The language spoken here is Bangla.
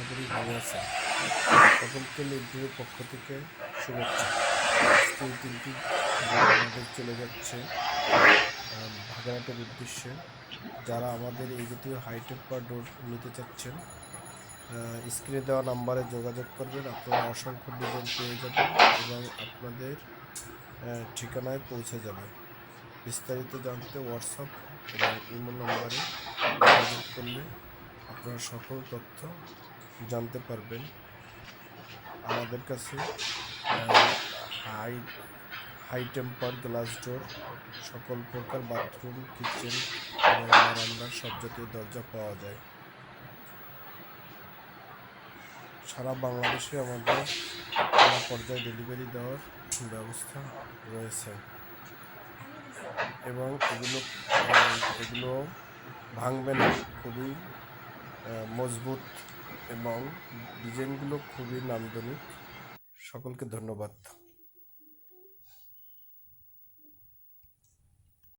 করি ভালো আছেন। সকলকে লিড্ডুরের পক্ষ থেকে শুভেচ্ছা। আজকে এই তিনটি আমাদের চলে যাচ্ছে আহ, ভাগরাটের উদ্দেশ্যে। যারা আমাদের এই জাতীয় হাইটেক বা ডোর নিতে চাচ্ছেন স্ক্রিনে দেওয়া নাম্বারে যোগাযোগ করবেন আপনারা অসংখ্য ডিজাইন পেয়ে যাবেন এবং আপনাদের ঠিকানায় পৌঁছে যাবে বিস্তারিত জানতে হোয়াটসঅ্যাপ এবং ইমো নম্বরে যোগাযোগ করলে আপনারা সকল তথ্য জানতে পারবেন। আমাদের কাছে high high temper glass door সকল প্রকার বাথরুম কিচেন এবং বারান্দার সব জাতীয় দরজা পাওয়া যায়। সারা বাংলাদেশে আমাদের পর্যায়ে ডেলিভারি দেওয়ার ব্যবস্থা রয়েছে। এবং এগুলো এগুলো ভাঙবে না, খুবই মজবুত এবং ডিজাইনগুলো খুবই নান্দনিক। সকলকে ধন্যবাদ।